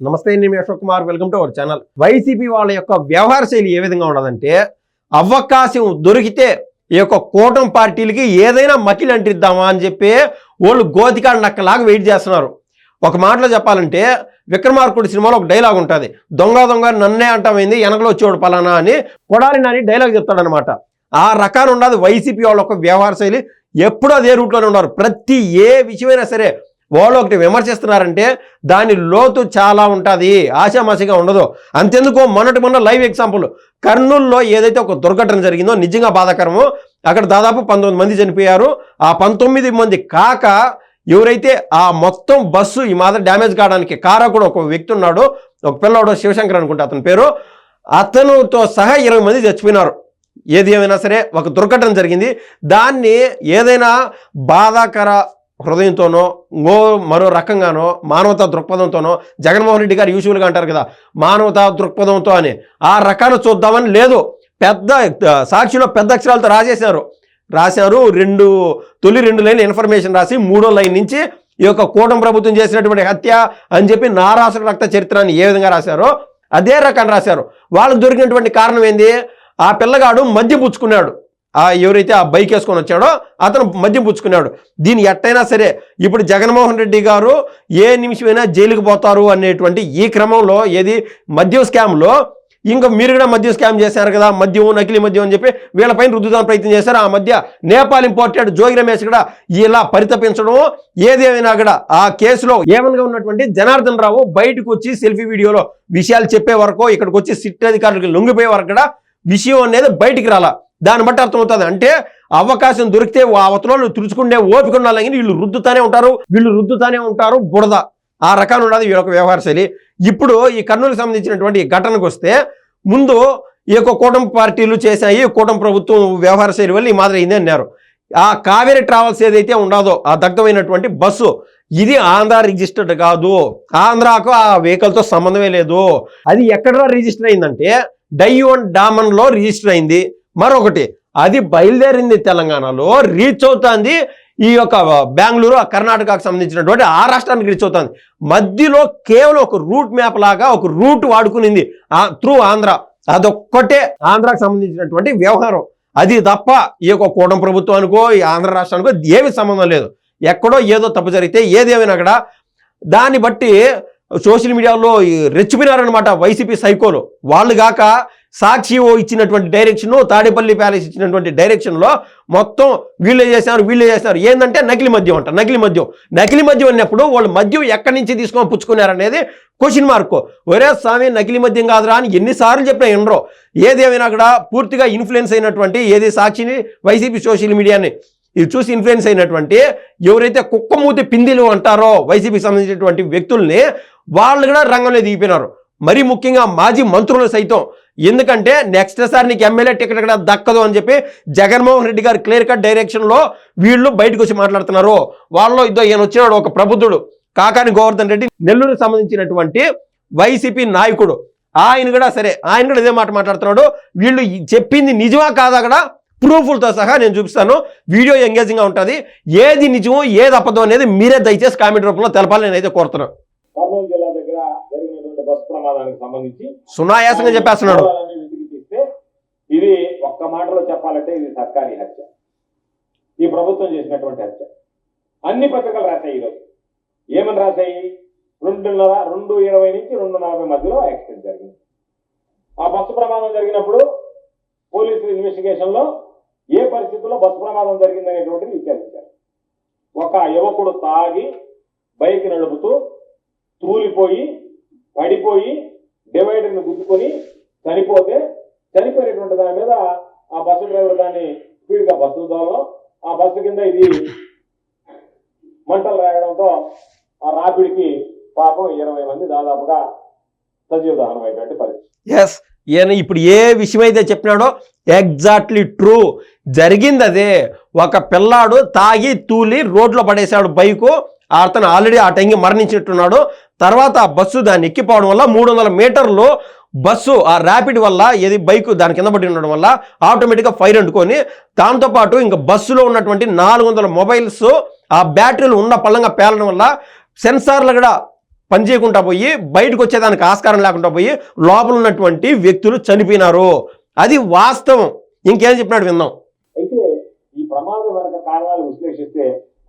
నమస్తే నేను Ashok Kumar. Welcome to our channel. YCP వాళ్ళ యొక్క వ్యవహార శైలి ఏ విధంగా ఉండదంటే అవకాశం దొరికితే ఈ యొక్క కూటమి పార్టీలకి ఏదైనా మకిలి అంటిద్దామా అని చెప్పి వాళ్ళు గోతికాడ నక్కలాగా వెయిట్ చేస్తున్నారు. ఒక మాటలో చెప్పాలంటే విక్రమార్కుడి సినిమాలో ఒక డైలాగ్ ఉంటుంది. దొంగ దొంగ నన్నే అంటామైంది వెనకలో వచ్చేవాడు పలానా అని కొడాలి నాని డైలాగ్ చెప్తాడనమాట ఆ రకాన్ని ఉండదు వైసీపీ వాళ్ళ యొక్క వ్యవహార శైలి ఎప్పుడూ అదే రూట్లోనే ఉన్నారు. ప్రతి ఏ విషయమైనా సరే వాళ్ళు ఒకటి విమర్శిస్తున్నారంటే దాని లోతు చాలా ఉంటుంది ఆశామాషిగా ఉండదు. అంతెందుకు మొన్నటి మొన్న లైవ్ ఎగ్జాంపుల్ కర్నూలులో ఏదైతే ఒక దుర్ఘటన జరిగిందో నిజంగా బాధాకరమో అక్కడ దాదాపు పంతొమ్మిది మంది చనిపోయారు. ఆ పంతొమ్మిది మంది కాక ఎవరైతే ఆ మొత్తం బస్సు ఈ మాదిరి డ్యామేజ్ కావడానికి కారకుడు ఒక వ్యక్తి ఉన్నాడు ఒక పిల్లవాడు శివశంకర్ అనుకుంటా అతని పేరు. అతనుతో సహా ఇరవై మంది చచ్చిపోయినారు. ఏది ఏమైనా సరే ఒక దుర్ఘటన జరిగింది. దాన్ని ఏదైనా బాధాకర హృదయంతోనో ఇంకో మరో రకంగానో మానవతా దృక్పథంతోనో జగన్మోహన్ రెడ్డి గారు యూజువల్గా అంటారు కదా మానవతా దృక్పథంతో అని. ఆ రకాన్ని చూద్దామని లేదు. పెద్ద సాక్షిలో పెద్ద అక్షరాలతో రాసేశారు. రాశారు రెండు తొలి రెండు లైన్ ఇన్ఫర్మేషన్ రాసి మూడో లైన్ నుంచి ఈ యొక్క కూటమి ప్రభుత్వం చేసినటువంటి హత్య అని చెప్పి నారాసుల రక్త చరిత్రని ఏ విధంగా రాశారో అదే రకాన్ని రాశారు. వాళ్ళకు దొరికినటువంటి కారణం ఏంది? ఆ పిల్లగాడు మధ్య పుచ్చుకున్నాడు. ఆ ఎవరైతే ఆ బైక్ వేసుకొని వచ్చాడో అతను మద్యం పుచ్చుకున్నాడు. దీన్ని ఎట్టయినా సరే ఇప్పుడు జగన్మోహన్ రెడ్డి గారు ఏ నిమిషమైనా జైలుకి పోతారు అనేటువంటి ఈ క్రమంలో ఏది మద్యం స్కామ్లో ఇంకా మీరు కూడా మద్యం స్కామ్ చేశారు కదా మద్యం నకిలీ మద్యం అని చెప్పి వీళ్ళపైన రుద్దుదాని ప్రయత్నం చేశారు. ఆ మధ్య నేపాల్ ఇంపోర్టెడ్ జోగి రమేష్ కూడా ఇలా పరితపించడం ఏదేమైనా కూడా ఆ కేసులో ఏమనగా ఉన్నటువంటి జనార్దన్ రావు బయటకు వచ్చి సెల్ఫీ వీడియోలో విషయాలు చెప్పే వరకు ఇక్కడికి వచ్చి సిట్ అధికారులకు లొంగిపోయే వరకు కూడా విషయం అనేది బయటికి రాలా. దాన్ని బట్టి అర్థమవుతుంది. అంటే అవకాశం దొరికితే ఆ అవతలలో తుడుచుకునే ఓపిక ఉండాలని వీళ్ళు రుద్దుతానే ఉంటారు వీళ్ళు రుద్దుతానే ఉంటారు బురద. ఆ రకాన్ని ఉన్నది వీళ్ళొక వ్యవహార శైలి. ఇప్పుడు ఈ కర్నూలుకి సంబంధించినటువంటి ఘటనకు వస్తే ముందు ఈ యొక్క కూటమి పార్టీలు చేశాయి కూటమి ప్రభుత్వం వ్యవహార శైలి వల్ల ఈ మాదిరి అయింది అన్నారు. ఆ కావేరీ ట్రావెల్స్ ఏదైతే ఉండదో ఆ దగ్ధమైనటువంటి బస్సు ఇది ఆంధ్ర రిజిస్టర్డ్ కాదు. ఆంధ్రాకు ఆ వెహికల్తో సంబంధమే లేదు. అది ఎక్కడ రిజిస్టర్ అయిందంటే డైయోన్ డామన్లో రిజిస్టర్ అయింది. మరొకటి అది బయలుదేరింది తెలంగాణలో రీచ్ అవుతుంది. ఈ యొక్క బెంగళూరు కర్ణాటకకు సంబంధించినటువంటి ఆ రాష్ట్రానికి రీచ్ అవుతుంది. మధ్యలో కేవలం ఒక రూట్ మ్యాప్ లాగా ఒక రూట్ వాడుకునింది త్రూ ఆంధ్ర. అదొక్కటే ఆంధ్రాకు సంబంధించినటువంటి వ్యవహారం. అది తప్ప ఈ యొక్క కూటమి ప్రభుత్వానికో ఈ ఆంధ్ర రాష్ట్రానికో ఏమి సంబంధం లేదు. ఎక్కడో ఏదో తప్పు జరిగితే ఏదేమైనా అక్కడ దాన్ని బట్టి సోషల్ మీడియాలో రెచ్చిపోయినారనమాట వైసీపీ సైకోలు. వాళ్ళు కాక సాక్షి ఓ ఇచ్చినటువంటి డైరెక్షన్ తాడేపల్లి ప్యాలెస్ ఇచ్చినటువంటి డైరెక్షన్లో మొత్తం వీళ్ళే చేశారు వీళ్ళే చేశారు ఏంటంటే నకిలీ మద్యం అంట నకిలీ మద్యం. నకిలీ మద్యం అన్నప్పుడు వాళ్ళు మద్యం ఎక్కడి నుంచి తీసుకొని పుచ్చుకున్నారనేది క్వశ్చన్ మార్క్ ఒరే స్వామి నకిలీ మద్యం కాదురా అని ఎన్నిసార్లు చెప్పినా ఎనరో ఏదేమైనా కూడా పూర్తిగా ఇన్ఫ్లుయెన్స్ అయినటువంటి ఏది సాక్షిని వైసీపీ సోషల్ మీడియాని ఇది చూసి ఇన్ఫ్లుయెన్స్ అయినటువంటి ఎవరైతే కుక్కమూతి పిందిలు అంటారో వైసీపీకి సంబంధించినటువంటి వ్యక్తుల్ని వాళ్ళు కూడా రంగంలో దిగిపోయినారు. మరీ ముఖ్యంగా మాజీ మంత్రులు సైతం ఎందుకంటే నెక్స్ట్ సారి నీకు ఎమ్మెల్యే టికెట్ ఇక్కడ దక్కదు అని చెప్పి జగన్మోహన్ రెడ్డి గారు క్లియర్ కట్ డైరెక్షన్లో వీళ్ళు బయటకు వచ్చి మాట్లాడుతున్నారు. వాళ్ళలో ఇద్దరు ఈయన వచ్చినాడు ఒక ప్రబుద్ధుడు. కాకాని గోవర్ధన్ రెడ్డి నెల్లూరుకు సంబంధించినటువంటి వైసీపీ నాయకుడు. ఆయన కూడా సరే ఆయన కూడా ఇదే మాట మాట్లాడుతున్నాడు. వీళ్ళు చెప్పింది నిజమా కాదా కూడా ప్రూఫ్లతో సహా నేను చూపిస్తాను. వీడియో ఎంగేజింగ్గా ఉంటుంది. ఏది నిజమో ఏది అబద్ధం అనేది మీరే దయచేసి కామెంట్ రూపంలో తెలపాలని నేనైతే కోరుతున్నాను. కర్నూలు జిల్లా దగ్గర బస్సు ప్రమాదానికి సంబంధించి సునాయాసంగా చెప్పేస్తున్నాడు. ఇది ఒక్క మాటలో చెప్పాలంటే ఇది సర్కారీ హత్య. ఈ ప్రభుత్వం చేసినటువంటి హత్య. అన్ని పత్రికలు రాశాయి ఈరోజు. ఏమని రాశాయి? రెండున్నర రెండు ఇరవై నుంచి రెండు నలభై మధ్యలో యాక్సిడెంట్ జరిగింది. ఆ బస్సు ప్రమాదం జరిగినప్పుడు పోలీసులు ఇన్వెస్టిగేషన్లో ఏ పరిస్థితుల్లో బస్సు ప్రమాదం జరిగిందనేటువంటిది విచారించారు. ఒక యువకుడు తాగి బైక్ నడుపుతూ తూలిపోయి పడిపోయి డివైడర్ని గుద్దుకొని చనిపోతే చనిపోయినటువంటి దాని మీద ఆ బస్సు డ్రైవర్ దాన్ని స్పీడ్గా బస్సు దోవడం ఆ బస్సు కింద ఇది మంటలు రాయడంతో ఆ రాపిడికి పాపం ఇరవై మంది దాదాపుగా సజీవ దహనం అయినటువంటి పరిస్థితి. ఎస్ ఈయన ఇప్పుడు ఏ విషయం అయితే చెప్పినాడో ఎగ్జాక్ట్లీ ట్రూ జరిగింది అదే ఒక పిల్లాడు తాగి తూలి రోడ్లో పడేశాడు బైకు. అతను ఆల్రెడీ ఆ టైంకి మరణించినట్టున్నాడు. తర్వాత ఆ బస్సు దాన్ని ఎక్కిపోవడం వల్ల మూడు వందల మీటర్లు బస్సు ఆ ర్యాపిడ్ వల్ల ఏది బైక్ దాని కింద పడి ఉండడం వల్ల ఆటోమేటిక్గా ఫైర్ అంటుకొని దాంతోపాటు ఇంకా బస్సులో ఉన్నటువంటి నాలుగు వందల మొబైల్స్ ఆ బ్యాటరీలు ఉన్న పళ్ళంగా పేలడం వల్ల సెన్సార్లు కూడా పని చేయకుండా పోయి బయటకు వచ్చేదానికి ఆస్కారం లేకుండా పోయి లోపల ఉన్నటువంటి వ్యక్తులు చనిపోయినారు. అది వాస్తవం. ఇంకేం చెప్పినాడు విందాం అయితే ఈ ప్రమాదం వెనక కారణాలు విశ్లేషిస్తే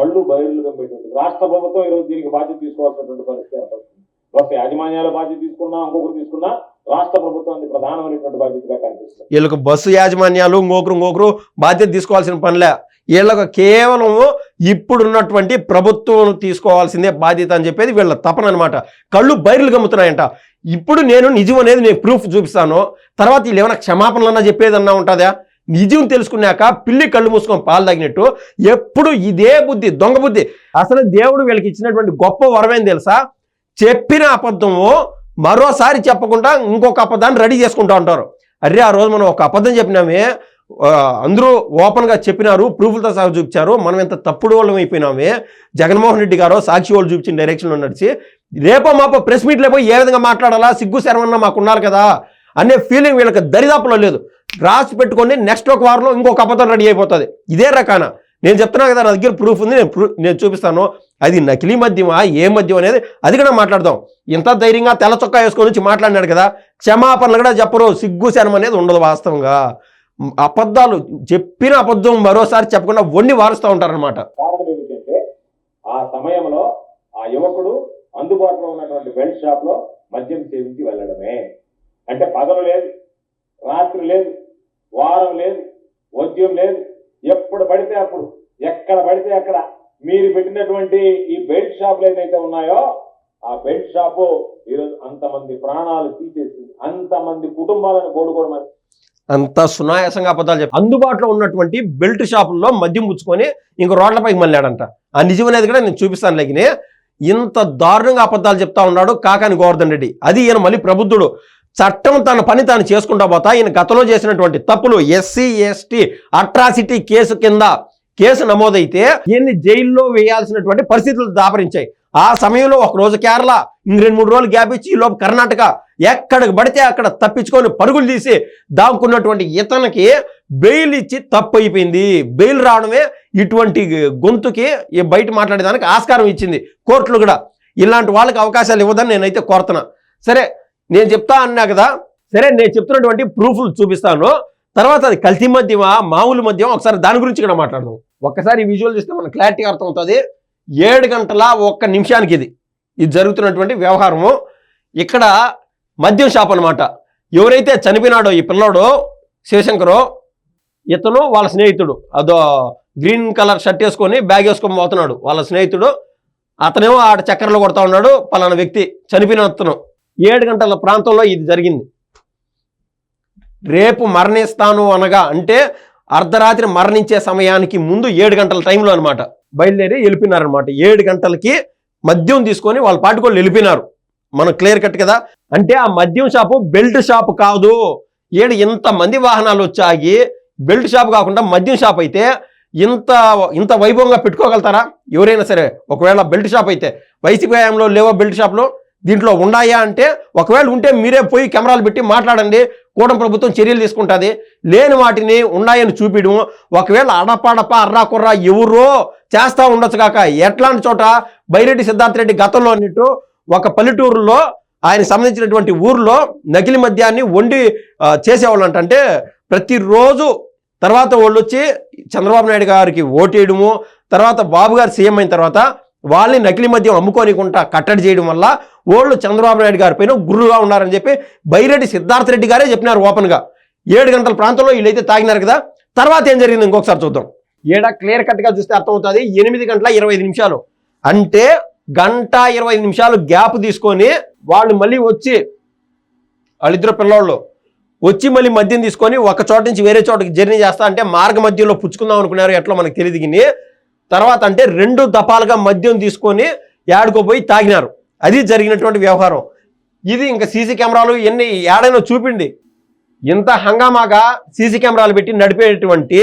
కళ్ళు బయలు ఉంటుంది రాష్ట్ర ప్రభుత్వం ఈరోజు దీనికి బాధ్యత తీసుకోవాల్సినటువంటి పరిస్థితి ఏర్పడుతుంది. బస్ యాజమాన్యాల బాధ్యత తీసుకున్నా ఇంకొకరు తీసుకున్నా రాష్ట్ర ప్రభుత్వానికి ప్రధానమైనటువంటి బాధ్యతగా కనిపిస్తుంది. వీళ్ళకి బస్సు యాజమాన్యాలు ఇంకొకరు ఇంకొకరు బాధ్యత తీసుకోవాల్సిన పనిలే. వీళ్ళకు కేవలం ఇప్పుడున్నటువంటి ప్రభుత్వం తీసుకోవాల్సిందే బాధ్యత అని చెప్పేది వీళ్ళ తపన అనమాట కళ్ళు బైర్లు గమ్ముతున్నాయంట. ఇప్పుడు నేను నిజం అనేది నేను ప్రూఫ్ చూపిస్తాను. తర్వాత వీళ్ళు ఏమైనా క్షమాపణలన్నా చెప్పేదన్నా ఉంటుందా? నిజం తెలుసుకున్నాక పిల్లి కళ్ళు మూసుకొని పాలు తాగినట్టు ఎప్పుడు ఇదే బుద్ధి దొంగ బుద్ధి. అసలు దేవుడు వీళ్ళకి ఇచ్చినటువంటి గొప్ప వరమేం తెలుసా? చెప్పిన అబద్ధము మరోసారి చెప్పకుండా ఇంకొక అబద్ధాన్ని రెడీ చేసుకుంటూ ఉంటారు. అరే ఆ రోజు మనం ఒక అబద్ధం చెప్పినామే. అందరూ ఓపెన్గా చెప్పినారు ప్రూఫ్లతో సహా చూపించారు. మనం ఎంత తప్పుడు వాళ్ళం అయిపోయినామే. జగన్మోహన్ రెడ్డి గారు సాక్షి వాళ్ళు చూపించిన డైరెక్షన్లో నడిచి రేపో మాపో ప్రెస్ మీట్లో పోయి ఏ విధంగా మాట్లాడాలా? సిగ్గు శరమన్నా మాకు ఉన్నారు కదా అనే ఫీలింగ్ వీళ్ళకి దరిదాపులో లేదు. రాసి పెట్టుకొని నెక్స్ట్ ఒక వారంలో ఇంకొక అబద్ధం రెడీ అయిపోతుంది. ఇదే రకాన. నేను చెప్తున్నా కదా నా దగ్గర ప్రూఫ్ ఉంది నేను నేను చూపిస్తాను. అది నకిలీ మద్యమా ఏ మద్యం అనేది అది కూడా మాట్లాడదాం. ఇంత ధైర్యంగా తెల్ల చొక్కా వేసుకొని వచ్చి మాట్లాడినాడు కదా క్షమాపణలు కూడా చెప్పరు. సిగ్గు శనం అనేది ఉండదు వాస్తవంగా. అబద్ధాలు చెప్పిన అబద్ధం మరోసారి చెప్పకుండా వండి వారుస్తూ ఉంటారనమాట ఆ సమయంలో ఆ యువకుడు అందుబాటులో ఉన్నటువంటి బెల్ట్ షాప్లో మద్యం సేవించి వెళ్ళడమే. అంటే పగలు లేదు రాత్రి లేదు. వారం లేదు వద్యం లేదు. ఎప్పుడు పడితే అప్పుడు ఎక్కడ పడితే అక్కడ మీరు పెట్టినటువంటి ఈ బెల్ట్ షాపులు ఏదైతే ఉన్నాయో ఆ బెల్ట్ షాపు ఈరోజు అంతమంది ప్రాణాలు తీసేసింది. అంతమంది కుటుంబాలను కోడుకోవడం అంత సునాయాసంగా అబద్ధాలు చెప్పి అందుబాటులో ఉన్నటువంటి బెల్ట్ షాపుల్లో మద్యం పుచ్చుకొని ఇంక రోడ్లపైకి మళ్ళాడంట. ఆ నిజం అనేది కూడా నేను చూపిస్తాను లేకనే. ఇంత దారుణంగా అబద్ధాలు చెప్తా ఉన్నాడు కాకాని గోవర్ధన్ రెడ్డి. అది ఈయన మళ్ళీ ప్రబుద్ధుడు. చట్టం తన పని తాను చేసుకుంటా పోతా. ఈయన గతంలో చేసినటువంటి తప్పులు ఎస్సీ ఎస్టీ అట్రాసిటీ కేసు కింద కేసు నమోదైతే ఈయన్ని జైల్లో వేయాల్సినటువంటి పరిస్థితులు దాపరించాయి. ఆ సమయంలో ఒక రోజు కేరళ ఇంక రెండు మూడు రోజులు గ్యాప్ ఇచ్చి ఈ లోపు కర్ణాటక ఎక్కడికి పడితే అక్కడ తప్పించుకొని పరుగులు తీసి దాక్కున్నటువంటి ఇతనికి బెయిల్ ఇచ్చి తప్పు అయిపోయింది. బెయిల్ రావడమే ఇటువంటి గొంతుకి బయట మాట్లాడేదానికి ఆస్కారం ఇచ్చింది కోర్టులు కూడా. ఇలాంటి వాళ్ళకి అవకాశాలు ఇవ్వదని నేనైతే కోరుతున్నా. సరే నేను చెప్తా అన్నా కదా? సరే నేను చెప్తున్నటువంటి ప్రూఫ్లు చూపిస్తాను. తర్వాత అది కల్తీ మద్యమా మామూలు మద్యం ఒకసారి దాని గురించి కూడా మాట్లాడదాం. ఒక్కసారి విజువల్ చూస్తే మనకు క్లారిటీ అర్థమవుతుంది. ఏడు గంటల ఒక్క నిమిషానికి ఇది. ఇది జరుగుతున్నటువంటి వ్యవహారము. ఇక్కడ మద్యం షాప్ అనమాట ఎవరైతే చనిపోయినాడో ఈ పిల్లోడు శివశంకరు ఇతను వాళ్ళ స్నేహితుడు. అదో గ్రీన్ కలర్ షర్ట్ వేసుకొని బ్యాగ్ వేసుకొని పోతున్నాడు. వాళ్ళ స్నేహితుడు. అతనేమో ఆడ చక్కెరలో కొడతా ఉన్నాడు. పలానా వ్యక్తి చనిపోయిన అతను. ఏడు గంటల ప్రాంతంలో ఇది జరిగింది. రేపు మరణిస్తాను అనగా అంటే అర్ధరాత్రి మరణించే సమయానికి ముందు ఏడు గంటల టైంలో అనమాట బయలుదేరి వెళ్ళిపోయినారనమాట ఏడు గంటలకి మద్యం తీసుకొని వాళ్ళ పాటుకోళ్ళు వెళ్ళిపోయినారు. మనం క్లియర్ కట్ కదా? అంటే ఆ మద్యం షాపు బెల్ట్ షాప్ కాదు. ఏడు ఇంతమంది వాహనాలు వచ్చాగి బెల్ట్ షాప్ కాకుండా మద్యం షాప్ అయితే ఇంత ఇంత వైభవంగా పెట్టుకోగలుగుతారా? ఎవరైనా సరే ఒకవేళ బెల్ట్ షాప్ అయితే వైసీపీ హయాంలో లేవో బెల్ట్ షాప్లో దీంట్లో ఉన్నాయా అంటే ఒకవేళ ఉంటే మీరే పోయి కెమెరాలు పెట్టి మాట్లాడండి. కూటమి ప్రభుత్వం చర్యలు తీసుకుంటుంది. లేని వాటిని ఉన్నాయని చూపించడం ఒకవేళ అడపాడప అర్రా కుర్రా ఎవరో చేస్తా ఉండొచ్చు కాక ఎట్లాంటి చోట బైరెడ్డి సిద్ధార్థ రెడ్డి గతంలో అన్నట్టు ఒక పల్లెటూరులో ఆయన సంబంధించినటువంటి ఊర్లో నకిలీ మద్యాన్ని వండి చేసేవాళ్ళు అంటే ప్రతిరోజు తర్వాత వాళ్ళు వచ్చి చంద్రబాబు నాయుడు గారికి ఓటేయడము తర్వాత బాబు గారు సీఎం అయిన తర్వాత వాళ్ళని నకిలీ మద్యం అమ్ముకోనికుంటా కట్టడి చేయడం వల్ల వాళ్ళు చంద్రబాబు నాయుడు గారి పైన గుర్రుగా ఉన్నారని చెప్పి బైరెడ్డి సిద్ధార్థ రెడ్డి గారే చెప్పినారు ఓపెన్గా ఏడు గంటల ప్రాంతంలో వీళ్ళైతే తాగినారు కదా. తర్వాత ఏం జరిగింది ఇంకొకసారి చూద్దాం. ఏడా క్లియర్ కట్గా చూస్తే అర్థమవుతుంది. ఎనిమిది గంటల ఇరవై నిమిషాలు. అంటే గంట ఇరవై ఐదు నిమిషాలు గ్యాప్ తీసుకొని వాళ్ళు మళ్ళీ వచ్చి వాళ్ళిద్దరు పిల్లోళ్ళు వచ్చి మళ్ళీ మద్యం తీసుకొని ఒక చోట నుంచి వేరే చోటకి జర్నీ చేస్తా అంటే మార్గ మధ్యలో పుచ్చుకుందాం అనుకున్నారు. ఎట్లా మనకు తెలియదు తర్వాత అంటే రెండు దపాలుగా మద్యం తీసుకొని ఏడుకోపోయి తాగినారు. అది జరిగినటువంటి వ్యవహారం. ఇది ఇంకా సీసీ కెమెరాలు ఎన్ని ఏడైనా చూపిండి ఇంత హంగామాగా సీసీ కెమెరాలు పెట్టి నడిపేటువంటి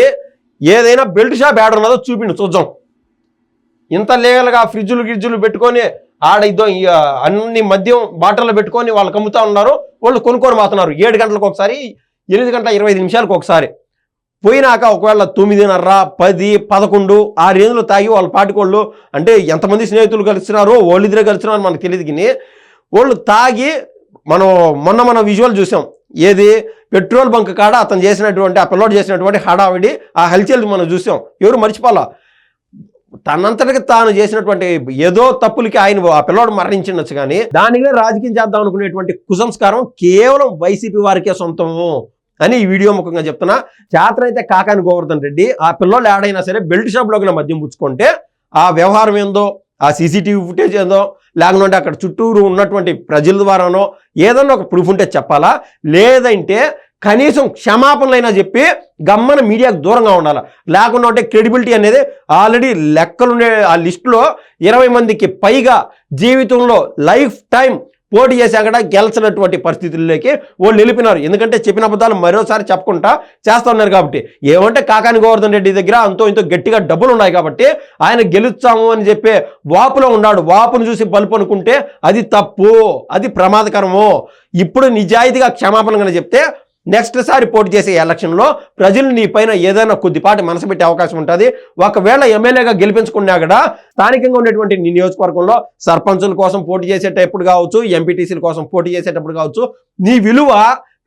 ఏదైనా బెల్ట్ షాప్ ఏడ ఉన్నదో చూపిండు చూద్దాం. ఇంత లీగల్గా ఫ్రిడ్జులు గిడ్జులు పెట్టుకొని ఆడ ఇదో అన్ని మద్యం బాటిల్లో పెట్టుకొని వాళ్ళకి అమ్ముతా ఉన్నారు. వాళ్ళు కొనుక్కొని మాతున్నారు ఏడు గంటలకు ఒకసారి ఎనిమిది గంటల ఇరవై ఐదు నిమిషాలకు ఒకసారి. పోయినాక ఒకవేళ తొమ్మిదిన్నర పది పదకొండు ఆ రేంజ్లో తాగి వాళ్ళ పాటికోళ్ళు అంటే ఎంతమంది స్నేహితులు కలిసినారో వాళ్ళిద్దరే కలిసినారో మనకు తెలియదు కానీ వాళ్ళు తాగి మనం మొన్న మన విజువల్ చూసాం. ఏది? పెట్రోల్ బంక్ కాడ అతను చేసినటువంటి ఆ పిల్లోడు చేసినటువంటి హడావిడి ఆ హల్చల్ మనం చూసాం. ఎవరు మర్చిపోవాలా తనంతటికి తాను చేసినటువంటి ఏదో తప్పులకి ఆయన ఆ పిల్లోడు మరణించిండొచ్చు కానీ దానిగా రాజకీయం చేద్దాం అనుకునేటువంటి కుసంస్కారం కేవలం వైసీపీ వారికే సొంతము. అని ఈ వీడియో ముఖంగా చెప్తున్నా. చేతనైతే కాకాని గోవర్ధన్ రెడ్డి ఆ పిల్లలు ఏడైనా సరే బెల్ట్ షాప్లోకి మద్యం పుచ్చుకుంటే ఆ వ్యవహారం ఏందో ఆ సీసీటీవీ ఫుటేజ్ ఏందో లేకుంటే అక్కడ చుట్టూరు ఉన్నటువంటి ప్రజల ద్వారానో ఏదన్నా ఒక ప్రూఫ్ ఉంటే చెప్పాలా? లేదంటే కనీసం క్షమాపణలైనా చెప్పి గమ్మన మీడియాకు దూరంగా ఉండాలి? లేకుండా ఉంటే క్రెడిబిలిటీ అనేది ఆల్రెడీ లెక్కలుండే ఆ లిస్టులో ఇరవై మందికి పైగా జీవితంలో లైఫ్ టైం పోటీ చేశాక కూడా గెలిచినటువంటి పరిస్థితుల్లోకి వాళ్ళు నిలిపినారు. ఎందుకంటే చెప్పిన అబద్ధాలు మరోసారి చెప్పకుండా చేస్తా ఉన్నారు కాబట్టి. ఏమంటే కాకాని గోవర్ధన్ రెడ్డి దగ్గర అంతో ఇంతో గట్టిగా డబ్బులు ఉన్నాయి కాబట్టి ఆయన గెలుస్తాము అని చెప్పే వాపులో ఉన్నాడు. వాపును చూసి బలుపు అనుకుంటే అది తప్పు అది ప్రమాదకరము. ఇప్పుడు నిజాయితీగా క్షమాపణ చెప్తే నెక్స్ట్ సారి పోటీ చేసే ఎలక్షన్లో ప్రజలు నీ పైన ఏదైనా కొద్దిపాటి మనసు పెట్టే అవకాశం ఉంటుంది. ఒకవేళ ఎమ్మెల్యేగా గెలిపించుకున్నా కూడా స్థానికంగా ఉండేటువంటి నీ నియోజకవర్గంలో సర్పంచుల కోసం పోటీ చేసేటప్పుడు కావచ్చు ఎంపీటీసీల కోసం పోటీ చేసేటప్పుడు కావచ్చు నీ విలువ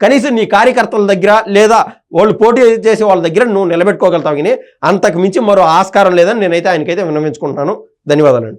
కనీసం నీ కార్యకర్తల దగ్గర లేదా వాళ్ళు పోటీ చేసే వాళ్ళ దగ్గర నువ్వు నిలబెట్టుకోగలుగుతావు కానీ అంతకు మించి మరో ఆస్కారం లేదని నేనైతే ఆయనకైతే విన్నవించుకుంటున్నాను. ధన్యవాదాలు